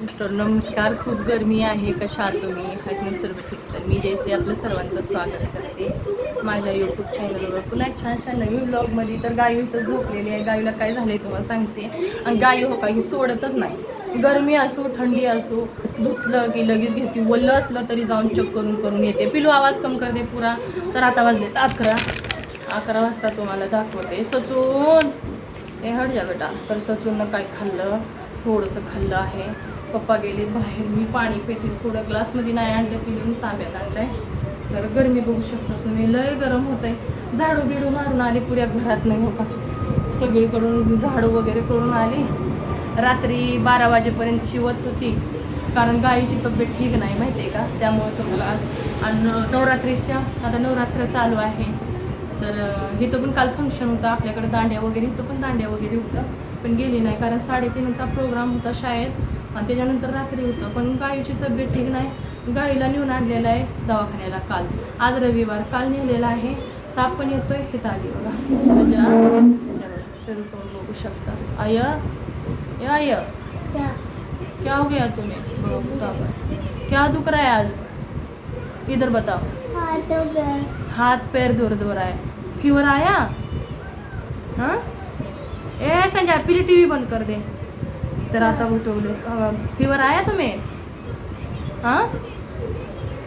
तर नमस्कार. खूप गरमी आहे. कशा तुम्ही? आहेत सर्व ठीक. तर मी जयश्री आपलं सर्वांचं स्वागत करते माझ्या यूट्यूब चॅनलवर पुन्हा छानशा नवीन ब्लॉगमध्ये तर गायू इथं झोपलेली आहे. गायीला काय झालं आहे तुम्हाला सांगते. आणि गायू हो का ही सोडतच नाही. गरमी असो थंडी असो धुतलं की लगेच घेते. वल्लं असलं तरी जाऊन चेक करून करून येते. पिलू आवाज कम करते पुरा. तर आता वाजलेत अकरा. अकरा वाजता तुम्हाला दाखवते. सचून. हे हट जा बेटा. तर सचूननं काय खाल्लं? थोडंसं खाल्लं आहे. पप्पा गेले बाहेर मी पाणी पिते थोडं ग्लासमध्ये नाही आणलं पिली तांब्यात आहे तर गरमी बघू शकता तुम्ही लय गरम होत आहे झाडू बिडू मारून आली पुऱ्या घरात नाही हो का? सगळीकडून झाडू वगैरे करून आली. रात्री बारा वाजेपर्यंत शिवत होती कारण गायीची तब्येत ठीक नाही माहिती आहे का? त्यामुळे तुम्हाला आणि नवरात्रीच्या आता नवरात्र चालू आहे. तर इथं पण काल फंक्शन होतं आपल्याकडे दांड्या वगैरे इथं पण दांड्या वगैरे होतं. पण गेली नाही कारण साडेतीनचा प्रोग्राम होता शाळेत. आणि त्याच्यानंतर रात्री होतं. पण गायीची तब्येत ठीक नाही. गाईला नेऊन आणलेलं आहे दवाखान्याला काल. आज रविवार. काल नेलेला आहे. ताप पण येतोय. हे आली बघा. माझ्या तर तुम्ही बघू शकता. आय ये आय क्या? हो गया तुम्हें? बड़ो ताप। क्या दुख रहा है आज? इधर बताओ. हाथों हाथ पैर दर्द हो रहा है? फीवर आया हाँ? ए संजय पीली टीवी बंद कर दे. तर आता उठवले फीवर आया तुम्हें? हाँ?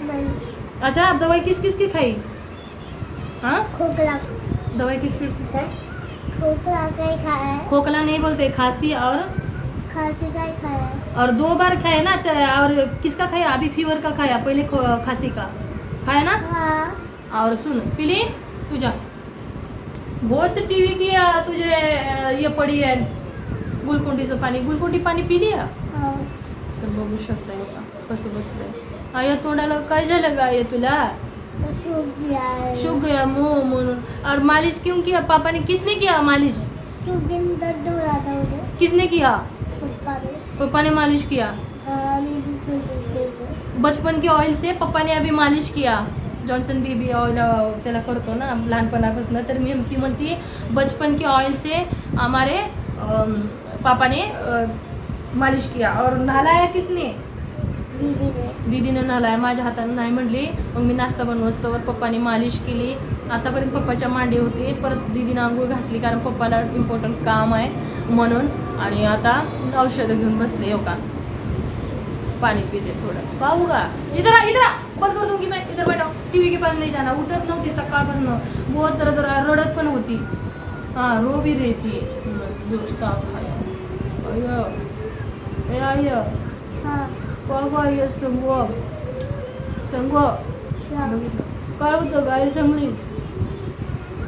नहीं। अच्छा आप दवाई किस किस की खाई? हाँ? खोखला। दवाई किस किस की खाई? खोखला का ही खाया खोखला नहीं बोलते खांसी और? खांसी का ही खाया और दो बार खाया ना और किसका खाया? अभी फीवर का खाया पहले खांसी का। खाया ना? हाँ। और सुन पिली तुझा बहुत टीवी की तुझे ये पडी आहे गुलकोंडीचं पाणी गुलकोंडी पाणी पिली? हाँ। तर बघू शकता कसं बसलंय आया तोंडाला काय झालं गा आया तुला? गया है। शुभ गया मुँह म्हणून और मालिश क्यों किया? पापा ने किसने किया मालिश? हो किसने किया? पापा ने। मालिश किया? हाँ बचपन के ऑइल से पप्पा ने अभी मालिश किया। जॉन्सन बेबी ऑइल त्याला करतो ना लहानपणापासून तर मी ती म्हणती बचपन के ऑइल से हमारे पापा ने मालिश किया और नहलाया किसने? दीदी ने दीदीनं नहलाया. माझ्या हातानं नाही म्हणली मग मी नाश्ता बनवस्तोवर पप्पाने मालिश केली. आतापर्यंत पप्पाच्या मांडी होते. परत दीदीनं आंघोळ घातली कारण पप्पाला इम्पॉर्टंट काम आहे म्हणून. आणि आता औषधं घेऊन बसले हो का? पानी पीते थोड़ा. पाऊ का? इधर आ इधर आ. बंद कर दूंगी मैं. इधर बैठो. टीवी के पास नहीं जाना उठत नव्हती सकाळपासून. बहुत है, रडत पण होती. हाँ रो भी रही थी. हम्म, ताप आया अय्यो ए आय हाँ काय काय संगो संगो क्या काय होतं गाय संगलीस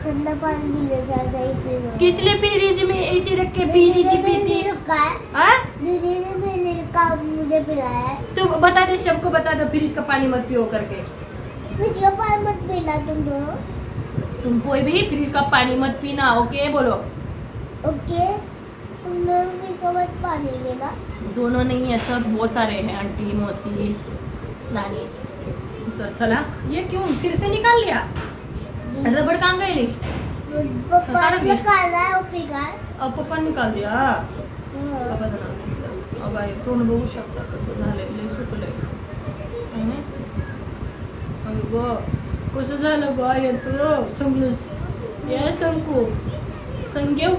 ठंडा पानी भी ले जाता है फिर। किसले फ्रिज में ऐसे रख के दीदी पीली ने मैंने पीती? रुका है। हाँ? दीदी ने मैंने रुका मुझे पिलाया है। तो बता दे सबको बता दो फ्रिज का पानी मत पियो करके। कुछ का पानी मत पीना तुम दोनों तुम कोई भी फ्रिज का पानी मत पीना ओके? बोलो। ओके। तुम दोनों नहीं है सब बहुत सारे हैं आंटी मौसी नानी। तो चला ये क्यों? फिर से निकाल लिया? रबड़ कहाँ गई? पप्पा फिर अब पप्पा निकाल दिया? घेतलं अगं आई तोंड बघू शकता कसं झालंय लय? अगं ग कसं झालं ग आई तू समजूस ये संकू। संगेव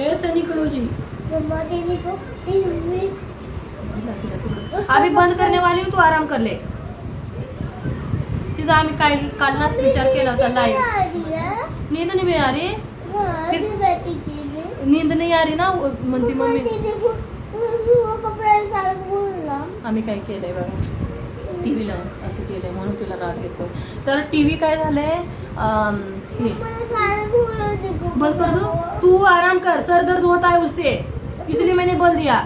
ये सनिकलोजी मम्मा अभी बंद करने वाली हूँ तू आराम कर ले तिचा आम्ही काय काल नाच विचार केला होता लाईव्ह नींद नाही आ रही फिर- नींद नाही आ रही ना म्हणते म्हणती मम्मी. आम्ही काय केलंय बघा. टी व्ही लावून असं केलंय म्हणून तिला राग येतो तर टी व्ही काय झालंय? बंद कर दो तू आराम कर. सर दर्द होता है उससे. इसलिए मैंने बोल दिया.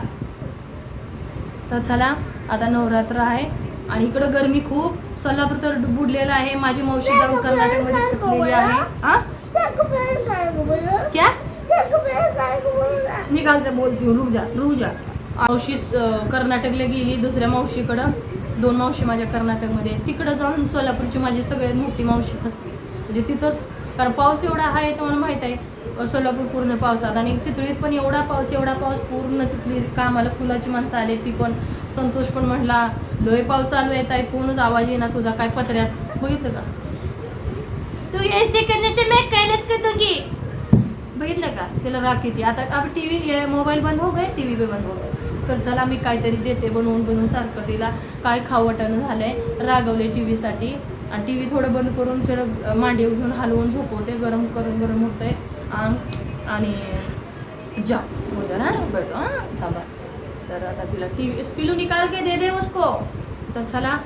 तर चला आता नवरात्र आहे आणि इकडं गरमी खूप. सोलापूर तर बुडलेलं आहे. माझी मावशी जाऊन कर्नाटकमध्ये फसलेली आहे. हा? क्या बोलना निघालते बोलते रुक जा रुक जा. मावशी कर्नाटकला गेली दुसऱ्या मावशीकडं. दोन मावशी माझ्या कर्नाटकमध्ये. तिकडं जाऊन सोलापूरची माझी सगळ्यात मोठी मावशी फसली. म्हणजे तिथंच कारण पाऊस एवढा आहे तुम्हाला माहीत आहे सोलापूर पूर्ण पावसात. आणि चितळीत पण एवढा पाऊस एवढा पाऊस पूर्ण तिथली कामाला फुलाची माणसं आले ती पण संतोष पण म्हटला लोहे पाऊस चालू येत आहे पूर्णच आवाज येईना तुझा काय पत्र्यात बघितलं का? तू ऐसे करने से मैं कैलस कर दूंगी बघितलं का? तिला राग येते. आता आपण टी व्ही मोबाईल बंद हो गए टी व्ही बी बंद हो गए तर चला मी काहीतरी देते बनवून बनवून सारखं तिला काय खावटानं आहे रागवले टी व्हीसाठी आणि टी व्ही थोडं बंद करून जरा मांडीवर घेऊन हलवून झोपवते गरम करून गरम होतंय. अंग आणि जा. उधर हा बैठो हां? थांबा. तर आता तिला टी व्ही पिलू निकाल के दे दे उसको. तर चला.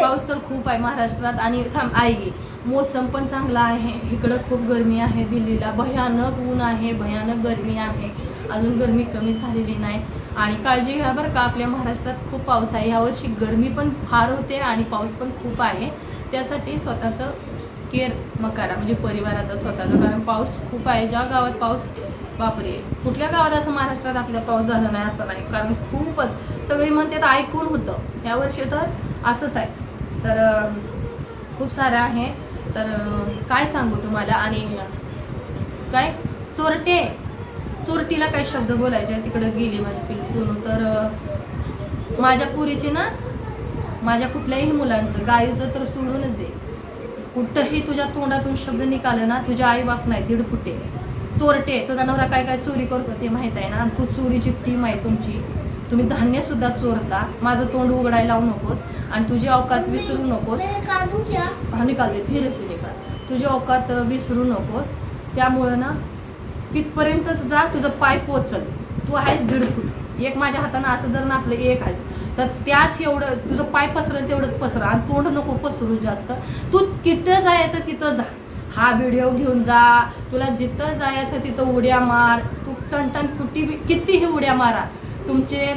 पाऊस तर खूप आहे महाराष्ट्रात आणि थांब आई मोसम पण चांगला आहे. इकडं खूप गरमी आहे दिल्लीला. भयानक ऊन आहे भयानक गरमी आहे. अजून गरमी कमी झालेली नाही. आणि काळजी घ्या बरं का आपल्या महाराष्ट्रात खूप पाऊस आहे. यावर्षी गरमी पण फार होते आणि पाऊस पण खूप आहे. त्यासाठी स्वतःचं केअर मग करा म्हणजे परिवाराचं स्वतःचं. कारण पाऊस खूप आहे. ज्या गावात पाऊस बापरे कुठल्या गावात असं महाराष्ट्रात आपल्या पाऊस झाला नाही असं नाही. कारण खूपच सगळे म्हणतात ऐकून होतं. यावर्षी तर असंच आहे. तर खूप सारं आहे. तर काय सांगू तुम्हाला? आणि काय? चोरटे! चोरटीला काय शब्द बोलायचे तिकडं गेली माझी पिली सोनू. तर माझ्या पुरीची ना माझ्या कुठल्याही मुलांचं गाईचं तर सोडूनच दे. कुठंही तुझ्या तोंडातून शब्द निघाले ना तुझ्या आई बाप नाही दीड फुटे. चोरटे तुझा नवरा काय काय चोरी करतो ते माहीत आहे ना? आणि तू चोरीची टीम आहे तुमची. तुम्ही धान्य सुद्धा चोरता. माझं तोंड उघडायला लावू नकोस. आणि तुझी अवकात विसरू नकोस. हा निकालते धीरेशी निकाल. तुझी अवकात विसरू नकोस. त्यामुळं ना तिथपर्यंतच जा तुझं पाय पोचल. तू आहेस दीड फूट एक माझ्या हातानं असं जर ना आपलं एक आहेस. तर त्याच एवढं तुझं पाय पसरेल तेवढंच पसरा आणि तोंड नको पसरू जास्त. तू तिथं जायचं तिथं जा. हा व्हिडिओ घेऊन जा. तुला जिथं जायचं तिथं उड्या मार. तू टणटण कुटी बी कितीही उड्या मारा. तुमचे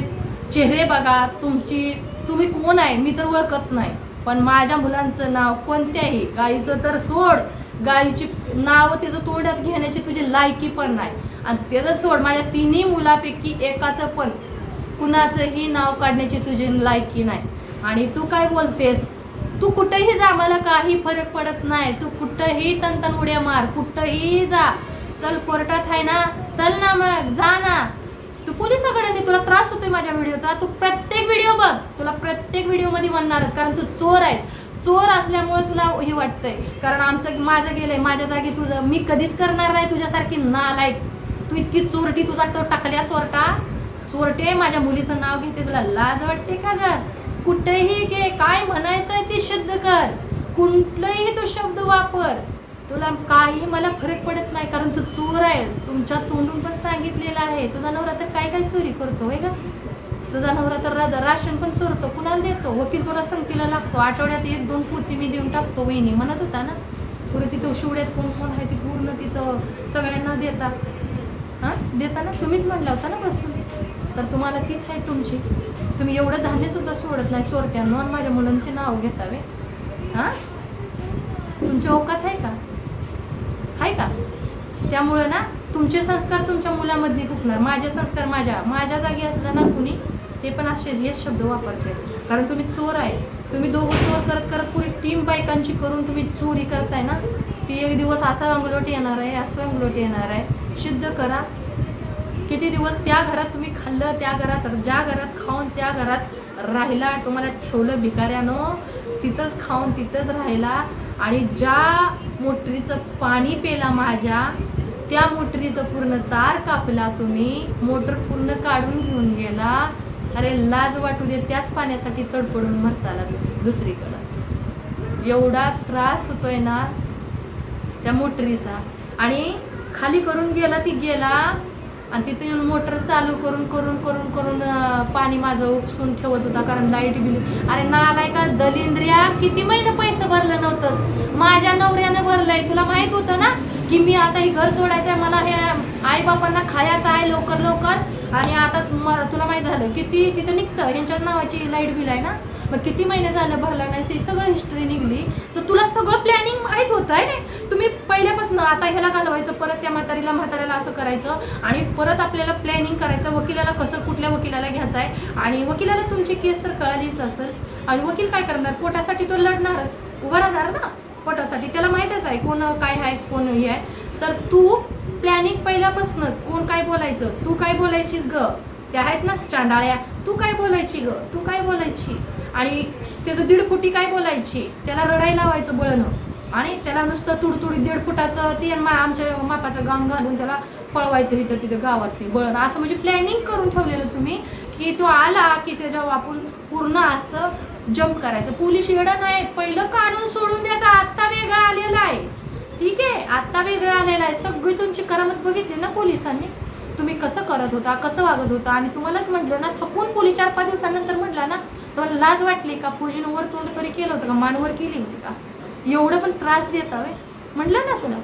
चेहरे बघा. तुमची तुम्ही कोण आहे? मी तर ओळखत नाही. पण माझ्या मुलांचं नाव कोणत्याही गाईचं तर सोड. गाईची नाव त्याचं तोंडात घेण्याची तुझी लायकी पण नाही. आणि त्याचं सोड माझ्या तिन्ही मुलापैकी एकाचं पण कुणाचंही नाव काढण्याची तुझी लायकी नाही. आणि तू काय बोलतेस? तू कुठेही जा मला काही फरक पडत नाही. तू कुठंही तनतन उड्या मार कुठंही जा. चल कोर्टात आहे ना? चल ना मग जा ना. तू पोलिसाकडे नाही तुला त्रास होतोय माझ्या व्हिडिओचा. तू प्रत्येक व्हिडिओ बघ. तुला प्रत्येक व्हिडिओमध्ये म्हणणारच कारण तू चोर आहेस. चोर असल्यामुळे तुला हे वाटतंय. कारण आमचं माझं गेलंय माझ्या जागी तुझं मी कधीच करणार नाही तुझ्यासारखी नालायक. तू इतकी चोरटी तुझा तो टाकल्या चोरटा. चोरटे माझ्या मुलीचं नाव घेते तुला लाज वाटते का ग? कुठेही घे काय म्हणायचंय ते शब्द कर. कुठलंही तो शब्द वापर. तुला काही मला फरक पडत नाही कारण तू चोर आहेस. तुमच्या तोंडून पण सांगितलेलं आहे. तुझा नवरा तर काय काय चोरी करतो होय का तुझा नवरा तर रा- राशन पण चोरतो कुणाला देतो? वकील तुला संगतीला लागतो आठवड्यात एक दोन पोती मी देऊन टाकतो वहिनी म्हणत होता ना? पुरे तिथं शिवड्यात कोण कोण आहे ती पूर्ण तिथं सगळ्यांना देता हां? देताना? तुम्हीच म्हणला होता ना बसून? तर तुम्हाला तीच आहे तुमची. तुम्ही एवढं धान्यसुद्धा सोडत नाही चोरट्यांनो आणि माझ्या मुलांचे नाव घेतावे. हां? तुमची औकात आहे का? आहे का? त्यामुळं ना तुमचे संस्कार तुमच्या मुलामध्ये घुसणार माझे संस्कार माझ्या. माझ्या जागी असलं ना कुणी ते पण असेच हेच शब्द वापरते. कारण तुम्ही चोर आहे. तुम्ही दोघं चोर करत करत पुरी टीम बायकांची करून तुम्ही चोरी करताय ना ती एक दिवस असा अंगलोट येणार आहे असं अंगलोट येणार आहे. सिद्ध करा. किती दिवस त्या घरात तुम्ही खाल्लं त्या घरात ज्या घरात खाऊन त्या घरात राहिला तुम्हाला ठेवलं भिकाऱ्यानं तिथंच खाऊन तिथंच राहिला. आणि ज्या मोटरीचं पाणी पेला माझ्या त्या मोटरीचं पूर्ण तार कापला तुम्ही मोटर पूर्ण काढून घेऊन गेला. अरे लाज वाटू दे त्याच पाण्यासाठी तडपडून मरचाला तुम्ही दुसरीकडं. एवढा त्रास होतोय ना त्या मोटरीचा. आणि खाली करून गेला ती गेला आणि तिथे येऊन मोटर चालू करून करून करून करून पाणी माझं उपसून ठेवत होता कारण लाइट बिल. अरे नालाय का दलिंद्रिया किती महिने पैसे भरलं नव्हतंच माझ्या नवऱ्यानं भरलंय. तुला माहीत होतं ना की मी आता हे घर सोडायचं आहे मला हे आई बापांना खायचं आहे लवकर लवकर. आणि आता म- तुला माहीत झालं किती तिथं निघतं. ह्यांच्याच नावाची लाइट बिल आहे ना? मग किती महिने झालं भरला नाही ही सगळं हिस्ट्री निघली. तर तुला सगळं प्लॅनिंग माहीत होतं आहे ना? तुम्ही पहिल्यापासून आता ह्याला घालवायचं परत त्या म्हातारीला म्हाताऱ्याला असं करायचं आणि परत आपल्याला प्लॅनिंग करायचं वकिलाला कसं कुठल्या वकिलाला घ्यायचं आहे? आणि वकिलाला तुमची केस तर कळालीच असेल. आणि वकील काय करणार? पोटासाठी तो लढणारच. उभा राहणार ना? पोटासाठी. त्याला माहीतच आहे कोण काय आहे कोण हे आहे. तर तू प्लॅनिंग पहिल्यापासूनच कोण काय बोलायचं? तू काय बोलायचीस ग? त्या आहेत ना चांडाळ्या. तू काय बोलायची ग? तू काय बोलायची? आणि त्याचं दीड फुटी काय बोलायची? त्याला रडायला लावायचं बळणं आणि त्याला नुसतं तुडतुडी दीड फुटाचं ते मा आमच्या मापाचं गाऊन घालून त्याला पळवायचं इथं तिथं गावात ते बळण असं म्हणजे प्लॅनिंग करून ठेवलेलं तुम्ही की तो आला की त्याच्या आपण पूर्ण असं जम्प करायचं. पोलीस येडं नाही पहिलं कानून सोडून द्यायचा. आत्ता वेगळा आलेला आहे. ठीक आहे? आत्ता वेगळं आलेलं आहे. सगळी तुमची करामत बघितली ना पोलिसांनी? तुम्ही कसं करत होता कसं वागत होता? आणि तुम्हालाच म्हटलं ना थकून पोलीस चार पाच दिवसानंतर म्हटला ना तुम्हाला लाज वाटली का? फौजीनं वर तोंड तरी केलं होतं का? मानवर केली होती का? एवढं पण त्रास देत हवे म्हटलं ना तुला.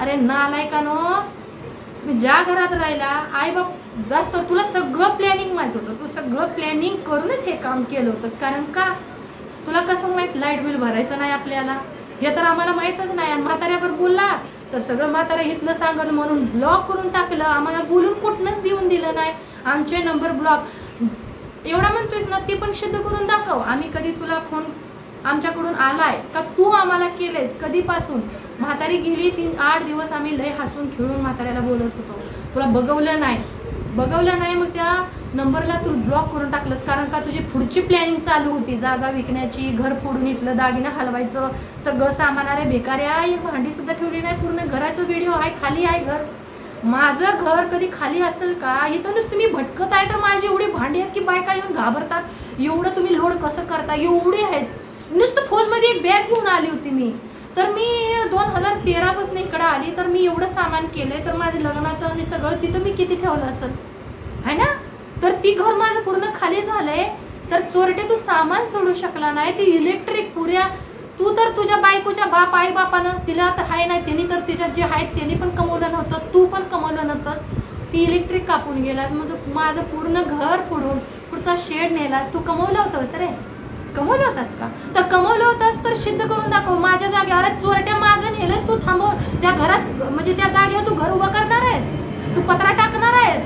अरे नालाय का नो मी ज्या घरात राहिला आई बाप जास्त तुला सगळं प्लॅनिंग माहीत होतं. तू सगळं प्लॅनिंग करूनच हे काम केलं होतं कारण का? तुला कसं माहीत? लाइट बिल भरायचं नाही आपल्याला. हे तर आम्हाला माहीतच नाही. आणि म्हाताऱ्यावर बोलला तर सगळं म्हातारं इथलं सांगल म्हणून ब्लॉक करून टाकलं. आम्हाला बोलून कुठनंच देऊन दिलं नाही. आमचे नंबर ब्लॉक एवढा म्हणतोयस ना ते पण सिद्ध करून दाखव. आम्ही कधी तुला फोन आमच्याकडून आलाय का तू आम्हाला केलेस कधीपासून? म्हातारी गेली तीन आठ दिवस आम्ही लय हसून खेळून म्हाताऱ्याला बोलत होतो. तुला बघवलं नाही. बघवलं नाही मग त्या नंबरला तू ब्लॉक करून टाकलंस. कारण का तुझी पुढची प्लॅनिंग चालू होती. जागा विकण्याची घर फोडून इथलं दागिना हलवायचं सगळं सामान. अरे बेकार्या एक भांडी सुद्धा ठेवली नाही पूर्ण. घराचं व्हिडिओ आहे खाली आहे घर. माझं घर कधी खाली असेल का? इथं नुसतं मी भटकत आहे तर माझी एवढी भांडी आहेत की बायका येऊन घाबरतात. एवढं तुम्ही लोड कसं करता? एवढी आहेत. नुसतं फौजमध्ये एक बॅग घेऊन आली होती मी. तर मी दोन हजार तेरापासून इकडं आली तर मी एवढं सामान केलंय तर माझं लग्नाचं आणि सगळं तिथं मी किती ठेवलं असेल? आहे ना? तर ती घर माझं पूर्ण खाली झालंय. तर चोरटे तू सामान सोडू शकला नाही ती इलेक्ट्रिक पुऱ्या. तू तर तुझ्या बायकोच्या बाप आई बापानं तिला तर आहे नाही त्यांनी तर तिच्या जे आहेत त्यांनी पण कमवलं नव्हतं तू पण कमवलं नव्हतंस. ती इलेक्ट्रिक कापून गेलास म्हणजे माझं पूर्ण घर फोडून पुढचा शेड नेलास तू कमवलं होतंस रे. कमवलं होतास का? तर कमवलं होतास तर सिद्ध करून दाखव. माझ्या जागेवर चोरट्या माझं नेलंस तू थांबव. त्या घरात म्हणजे त्या जागेवर तू घर उभं करणार आहेस. तू पत्रा टाकणार आहेस.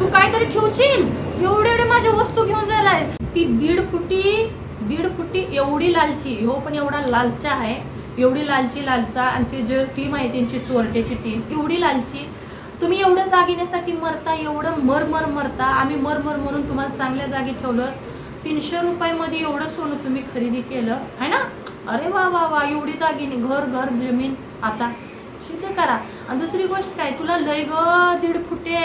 तू काहीतरी ठेवशील? एवढे एवढे माझ्या वस्तू घेऊन जायला आहे. ती दीड फुटी दीड फुटी एवढी लालची हो पण एवढा लालचा आहे. एवढी लालची लालचा आणि ती जे टीम आहे त्यांची चोरट्याची टीम एवढी लालची. तुम्ही एवढं दागिन्यासाठी मरता एवढं मर मर मरता. आम्ही मर मर मरून तुम्हाला चांगल्या जागी ठेवलं. तीनशे रुपयामध्ये एवढं सोनं तुम्ही खरेदी केलं आहे ना? अरे वा वा वा एवढी दागिने घर घर जमीन आता. सिद्ध करा. आणि दुसरी गोष्ट काय तुला लय ग दीड फुटे.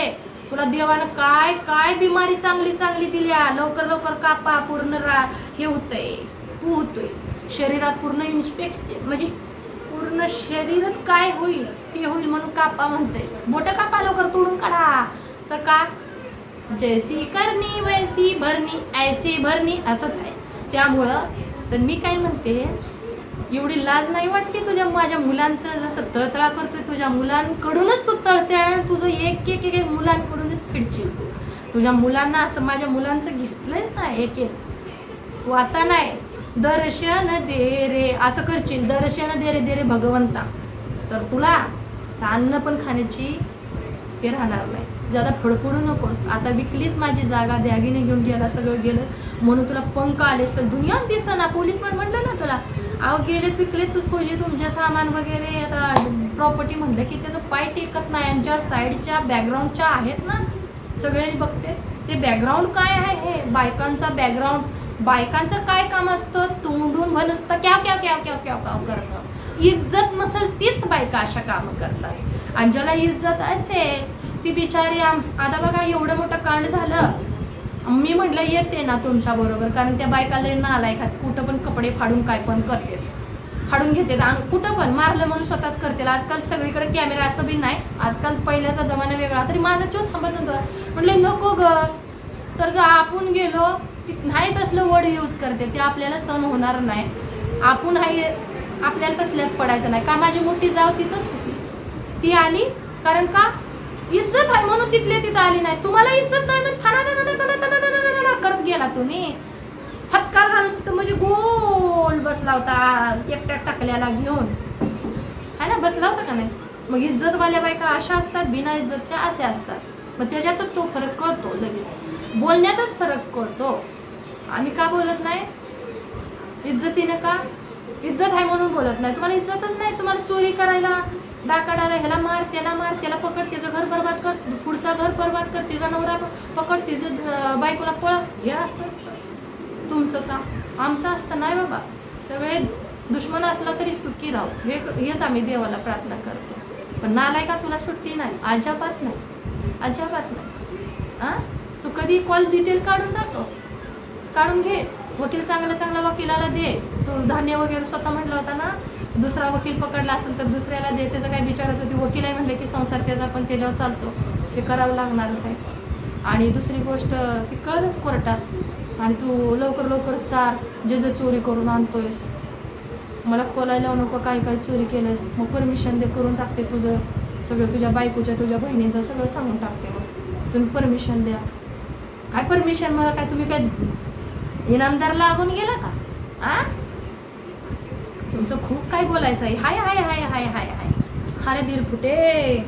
तुला देवानं काय काय बिमारी चांगली चांगली दिल्या लवकर लवकर कापा पूर्ण रा हे होतंय पू होतोय. शरीरात पूर्ण इन्स्पेक्शन म्हणजे पूर्ण शरीरच काय होईल ते होईल म्हणून कापा म्हणते मोठं कापा लवकर तोडून काढा. तर का? जैसी करणी वैसी भरणी ऐसी भरणी असंच आहे. त्यामुळं तर मी काय म्हणते एवढी लाज नाही वाटली तुझ्या माझ्या मुलांचं? जसं तळतळा करतोय तुझ्या मुलांकडूनच तू तळते आणि तुझं एक एक एक मुलांकडूनच फिडशील तू. तुझ्या मुलांना असं माझ्या मुलांचं घेतलंय ना एक एक. तू आता नाही. दर्शन दे रे. असं करशील दर्शन दे रे दे रे भगवंता. तर तुला अन्न पण खाण्याची हे राहणार नाही. ज्यादा फडफडू नकोस. आता विकलीच माझी जागा द्यागीने घेऊन गेला सगळं गेलं. म्हणून तुला पंख आलेस तर दुनियात दिसना पोलीस पण म्हटलं ना तुला. अहो गेलेत विकलेत तू फौजी तुमच्या सामान वगैरे. आता प्रॉपर्टी म्हणलं की त्याचं पाय टेकत नाही आणि ज्या साईडच्या बॅकग्राऊंडच्या आहेत ना सगळ्यांनी बघते. ते बॅकग्राऊंड काय आहे हे? बायकांचा बॅकग्राऊंड बायकांचं काय काम असतं? तोंडून म्हण असतं क्या क्या क्या क्या क्या काम करणं. इज्जत नसेल तीच बायका अशा कामं करतात. आणि ज्याला इज्जत असेल ती बिचारी आम आता बघा एवढं मोठं कांड झालं. मी म्हटलं येते ना तुमच्या बरोबर कारण त्या बायकाला ना आलाय का कुठं पण कपडे फाडून काय पण करते. फाडून घेते. कुठं पण मारलं म्हणून स्वतःच करते. आजकाल सगळीकडे कॅमेरा असं बी नाही. आजकाल पहिल्याचा जमाना वेगळा. तरी माझा चो थांबत नव्हतं. म्हटलं नको ग. तर जर आपण गेलो की नाही तसलं वर्ड यूज करते. ते आपल्याला सण होणार नाही. आपण हाय आपल्याला तसल्यात पडायचं नाही. का माझी मोठी जाव तिथंच होती. ती आली. कारण का? इज्जत आहे म्हणून तिथले तिथं आली नाही. तुम्हाला इज्जत नाही म्हणून थाना करत गेला तुम्ही. फटकार घालून तिथं म्हणजे गोल बसला होता एकट्या टाकल्याला घेऊन. है ना बसला होता का नाही? मग इज्जतवाल्या बायका अशा असतात बिना इज्जतच्या असे असतात. मग त्याच्यातच तो फरक कळतो लगेच. बोलण्यातच फरक कळतो. आम्ही का बोलत नाही? इज्जतीनं का? इज्जत आहे म्हणून बोलत नाही. तुम्हाला इज्जतच नाही तुम्हाला चोरी करायला डाकाडाला ह्याला मार त्याला मार त्याला पकड त्याचं घर बरबाद कर पुढचा घर बरबाद कर त्याचा नवरा पकड त्याचं बायकोला पळ. हे असं तुमचं काम. आमचं असतं नाही बाबा. सगळे दुश्मन असला तरी सुखी राहू. हे हेच आम्ही देवाला प्रार्थना करतो. पण नालाय का तुला सुट्टी नाही? अजिबात नाही. अजिबात नाही. हां तू कधी कॉल डिटेल काढून दाखव. काढून घे. वकील चांगला चांगला वकिलाला दे. धान्य वगैरे स्वतः म्हटलं होता ना दुसरा वकील पकडला असेल तर दुसऱ्याला दे त्याचं काय विचारायचं ती वकील आहे म्हणलं की संसार त्याचा पण त्याच्यावर चालतो. ते करावं लागणारच आहे. आणि दुसरी गोष्ट ती कळलंच कोर्टात. आणि तू लवकर लवकर चार जे जे चोरी करून आणतोयस. मला खोलायला नको काय काय चोरी केलंस मग परमिशन दे करून टाकते तुझं. सगळं तुझ्या बायकोच्या तुझ्या बहिणीचं सगळं सांगून टाकते मग. तुम्ही परमिशन द्या. काय परमिशन? मला काय तुम्ही काय इनामदार लागून गेला का? आ? तुमचं खूप काय बोलायचं आहे? हाय हाय हाय हाय हाय हाय. अरे दीड फुटे.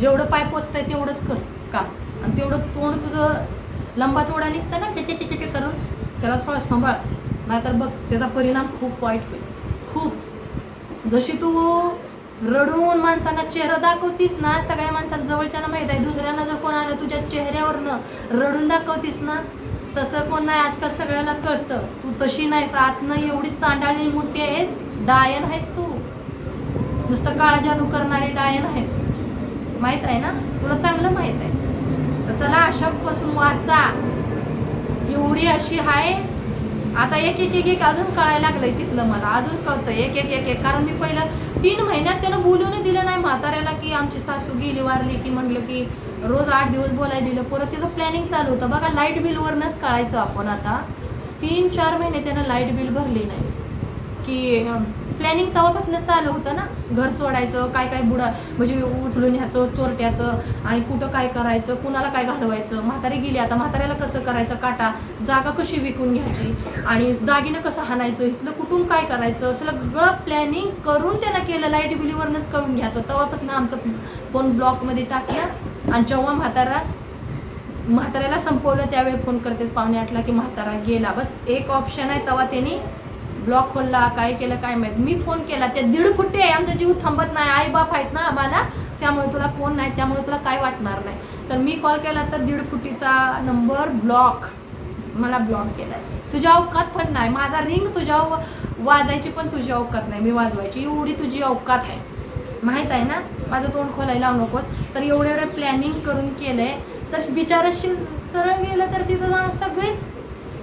जेवढं पाय पोचत आहे तेवढंच कर का आणि तेवढं तोंड तुझं लंबा चोडा निघतं ना चेचे चेचे करून त्याला थोडं सांभाळ. नाहीतर बघ त्याचा परिणाम खूप वाईट होईल. खूप. जशी तू रडून माणसांना चेहरा दाखवतीस ना सगळ्या माणसांना जवळच्यानं माहीत आहे दुसऱ्यांना जर कोण आलं तुझ्या चेहऱ्यावरनं रडून दाखवतीस ना तसं कोण नाही आजकाल सगळ्याला कळतं. कशी तशी नाहीस आतनं एवढी चांडाळी मोठी आहेस. डायन आहेस तू. नुसतं काळा जादू करणारी डायन आहेस. माहीत आहे ना? तुला चांगलं माहीत आहे. तर चला अशापासून वाचा. एवढी अशी आहे आता एक एक एक एक अजून कळायला लागलंय तिथलं मला. अजून कळतं एक एक एक एक. कारण मी पहिलं तीन महिन्यात त्यानं बोलून दिलं नाही म्हाताऱ्याला की आमची सासू गेली वारली की म्हणलं की रोज आठ दिवस बोलायला दिलं. परत त्याचं प्लॅनिंग चालू होतं. बघा लाइट बिलवरनंच कळायचं आपण आता. तीन चार महिने त्यानं लाइट बिल भरली नाही. की प्लॅनिंग तेव्हापासून चालू होतं ना. घर सोडायचं काय काय बुडा म्हणजे उचलून ह्याचं चोरट्याचं आणि कुठं काय करायचं कुणाला काय घालवायचं. म्हातारी गेली आता म्हाताऱ्याला कसं करायचं? काटा जागा कशी विकून घ्यायची? आणि दागिनं कसं हाणायचं? इथलं कुठून काय करायचं? सगळं प्लॅनिंग करून त्यानं केलं. लाइट बिलीवरनंच करून घ्यायचं. तेव्हापासून आमचं फोन ब्लॉकमध्ये टाकलं. आणि जेव्हा म्हातारा म्हाताऱ्याला संपवलं त्यावेळी फोन करते पाहुणे आठला की म्हातारा गेला. बस एक ऑप्शन आहे तेव्हा त्यांनी ब्लॉक खोलला काय केलं काय माहीत. मी फोन केला ते दीड फुटे आहे आमचा जीव थांबत नाही. आई बाप आहेत ना आम्हाला त्यामुळे तुला कोण नाही त्यामुळे तुला काय वाटणार नाही. तर मी कॉल केला तर दीड फुटीचा नंबर ब्लॉक मला ब्लॉक केला तुझ्या अवकात पण नाही. माझा रिंग तुझ्या वाजायची पण तुझी अवकात नाही. मी वाजवायची. एवढी तुझी अवकात आहे. माहीत आहे ना? माझं तोंड खोलायला लावू नकोस तर एवढं एवढं प्लॅनिंग करून केलं आहे तर बिचाराशी सरळ गेलं तर तिथं जाऊन सगळेच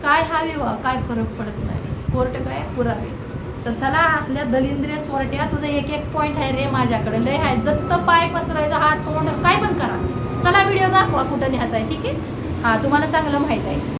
काय हवे वा काय फरक पडत नाही. कोर्ट काय पुरावे. तर चला असल्या दलिंद्रिय चोरट्या तुझं एक एक पॉईंट आहे रे माझ्याकडे. लय आहे. जत्त पाय पसरायचा हात तोंड काय पण करा. चला व्हिडिओ दाखवा कुठं न्यायचा आहे ठीक आहे? हां तुम्हाला चांगलं माहीत आहे.